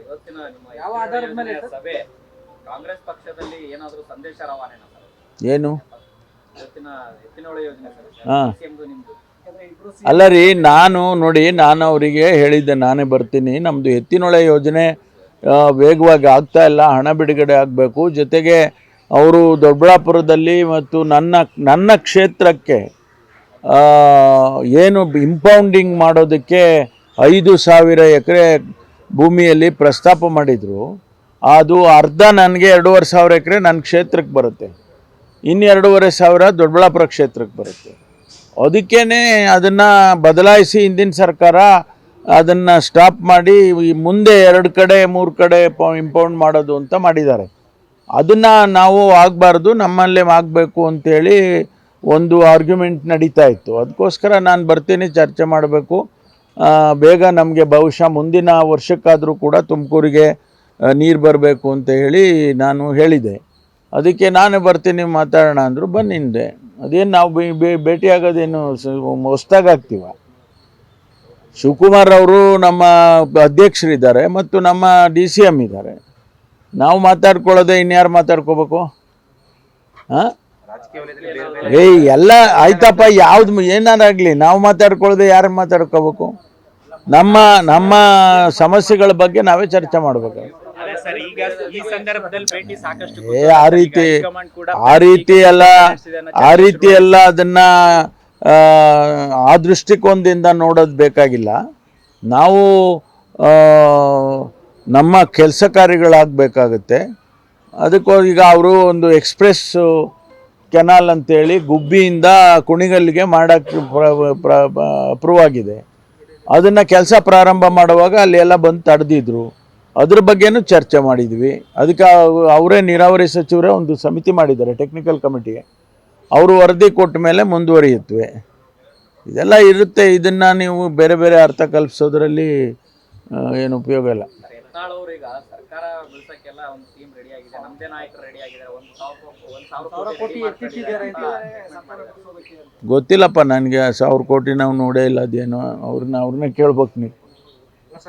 ಇವತ್ತಿನ ನಿಮ್ಮ ಯಾವ ಆಧಾರದ ಮೇಲೆ ಸರ್? ಸಭೆ ಕಾಂಗ್ರೆಸ್ ಪಕ್ಷದಲ್ಲಿ ಏನಾದರೂ ಸಂದೇಶ ರವಾನೆನಾ ಸರ್? ಏನು? ಇವತ್ತಿನ ಎತ್ತಿನೊಳೆ ಯೋಜನೆ ಸರ್ ಹಾ. ಸಿಎಂದು ನಿಮ್ದು. ಯಾಕಂದ್ರೆ ಇಬ್ರು ಅಲ್ಲ ರೀ ನಾನು ನೋಡಿ ನಾನು ಅವರಿಗೆ ಹೇಳಿದ್ದೆ ನಾನೇ ಬರ್ತೀನಿ. ನಮ್ಮದು ಎತ್ತಿನೊಳೆ ಯೋಜನೆ ಆ, ವೇಗವಾಗಿ ಆಗ್ತಾ ಇಲ್ಲ ಹಣ ಬಿಡುಗಡೆ ಆಗಬೇಕು. ಜೊತೆಗೆ ಅವರು ದೊಡ್ಡಬಳ್ಳಾಪುರದಲ್ಲಿ ಮತ್ತು ನನ್ನ ನನ್ನ ಕ್ಷೇತ್ರಕ್ಕೆ ಆ, ಏನು ಇಂಪೌಂಡಿಂಗ್ ಮಾಡೋದಕ್ಕೆ ಐದು ಸಾವಿರ ಎಕರೆ ಭೂಮಿಯಲ್ಲಿ ಪ್ರಸ್ತಾಪ ಮಾಡಿದರು, ಅದು ಅರ್ಧ ನನಗೆ ಎರಡೂವರೆ ಸಾವಿರ ಎಕರೆ ನನ್ನ ಕ್ಷೇತ್ರಕ್ಕೆ ಬರುತ್ತೆ. ಇನ್ನೆರಡೂವರೆ ಸಾವಿರ ದೊಡ್ಡಬಳ್ಳಾಪುರ ಕ್ಷೇತ್ರಕ್ಕೆ ಬರುತ್ತೆ. ಅದಕ್ಕೇ ಅದನ್ನು ಬದಲಾಯಿಸಿ ಹಿಂದಿನ ಸರ್ಕಾರ ಅದನ್ನು ಸ್ಟಾಪ್ ಮಾಡಿ ಮುಂದೆ ಎರಡು ಕಡೆ, ಮೂರು ಕಡೆ ಇಂಪೌಂಡ್ ಮಾಡೋದು ಅಂತ ಮಾಡಿದ್ದಾರೆ. ಅದನ್ನು ನಾವು ಆಗಬಾರ್ದು, ನಮ್ಮಲ್ಲೇ ಆಗಬೇಕು ಅಂತೇಳಿ ಒಂದು ಆರ್ಗ್ಯುಮೆಂಟ್ ನಡೀತಾ ಇತ್ತು. ಅದಕ್ಕೋಸ್ಕರ ನಾನು ಬರ್ತೀನಿ, ಚರ್ಚೆ ಮಾಡಬೇಕು. ಬೇಗ ನಮಗೆ ಬಹುಶಃ ಮುಂದಿನ ವರ್ಷಕ್ಕಾದರೂ ಕೂಡ ತುಮಕೂರಿಗೆ ನೀರು ಬರಬೇಕು ಅಂತ ಹೇಳಿ ನಾನು ಹೇಳಿದೆ. ಅದಕ್ಕೆ ನಾನು ಬರ್ತೀನಿ ಮಾತಾಡೋಣ ಅಂದರು ಬಂದಿಂದೆ ಅದೇನು ನಾವು ಭೇಟಿಯಾಗೋದೇನು ಹೊಸ್ದಾಗಿ ಶಿವಕುಮಾರ್ ಅವರು ನಮ್ಮ ಅಧ್ಯಕ್ಷರಿದ್ದಾರೆ ಮತ್ತು ನಮ್ಮ ಡಿ ಸಿ ಎಂ ಇದ್ದಾರೆ. ನಾವು ಮಾತಾಡ್ಕೊಳ್ಳೋದೆ ಇನ್ಯಾರು ಮಾತಾಡ್ಕೋಬೇಕು? ಹಾಂ ಏಯ್, ಎಲ್ಲ ಆಯ್ತಪ್ಪ, ಯಾವ್ದು ಏನಾರಾಗಲಿ, ನಾವು ಮಾತಾಡ್ಕೊಳ್ಳೋದೆ ಯಾರು ಮಾತಾಡ್ಕೋಬೇಕು? ನಮ್ಮ ನಮ್ಮ ಸಮಸ್ಯೆಗಳ ಬಗ್ಗೆ ನಾವೇ ಚರ್ಚೆ ಮಾಡಬೇಕು. ಏ ಆ ರೀತಿ ಆ ರೀತಿ ಎಲ್ಲ ಆ ರೀತಿ ಎಲ್ಲ ಅದನ್ನ ಆ, ದೃಷ್ಟಿಕೋನದಿಂದ ನೋಡೋದು ಬೇಕಾಗಿಲ್ಲ. ನಾವು ನಮ್ಮ ಕೆಲಸ ಕಾರ್ಯಗಳಾಗಬೇಕಾಗತ್ತೆ. ಅದಕ್ಕೋ ಈಗ ಅವರು ಒಂದು ಎಕ್ಸ್ಪ್ರೆಸ್ ಕೆನಾಲ್ ಅಂತೇಳಿ ಗುಬ್ಬಿಯಿಂದ ಕುಣಿಗಲ್ಲಿಗೆ ಮಾಡೋಕ್ಕೆ ಅಪ್ರೂವ್ ಆಗಿದೆ. ಅದನ್ನು ಕೆಲಸ ಪ್ರಾರಂಭ ಮಾಡುವಾಗ ಅಲ್ಲಿ ಎಲ್ಲ ಬಂದು ತಡೆದಿದ್ರು. ಅದ್ರ ಬಗ್ಗೆನೂ ಚರ್ಚೆ ಮಾಡಿದ್ವಿ. ಅದಕ್ಕೆ ಅವರೇ ನೀರಾವರಿ ಸಚಿವರೇ ಒಂದು ಸಮಿತಿ ಮಾಡಿದ್ದಾರೆ ಟೆಕ್ನಿಕಲ್ ಕಮಿಟಿಗೆ ಅವರು ವರದಿ ಕೊಟ್ಟ ಮೇಲೆ ಮುಂದುವರಿಯುತ್ತವೆ ಇದೆಲ್ಲ ಇರುತ್ತೆ. ಇದನ್ನು ನೀವು ಬೇರೆ ಬೇರೆ ಅರ್ಥ ಕಲ್ಪಿಸೋದ್ರಲ್ಲಿ ಏನು ಉಪಯೋಗ ಇಲ್ಲ. ಯತ್ನಾಳ್ ಅವರು ಈಗ ಸರ್ಕಾರ ಬೀಳ್ಸಕ್ಕೆಲ್ಲ ಒಂದು ಟೀಮ್ ರೆಡಿ ಆಗಿದೆ. ನಮ್ದೇ ನಾಯಕರು ರೆಡಿ ಆಗಿದ್ದಾರೆ. ಒಂದು ಸಾವಿರ ಒಂದು ಸಾವಿರ ಸಾವಿರ ಕೋಟಿ. ಗೊತ್ತಿಲ್ಲಪ್ಪ ನನಗೆ ಸಾವಿರ ಕೋಟಿ ನಾವು ನೋಡೇ ಇಲ್ಲ ಅದೇನೋ. ಅವ್ರನ್ನ ಅವ್ರನ್ನ ಕೇಳ್ಬೇಕು ನೀವು.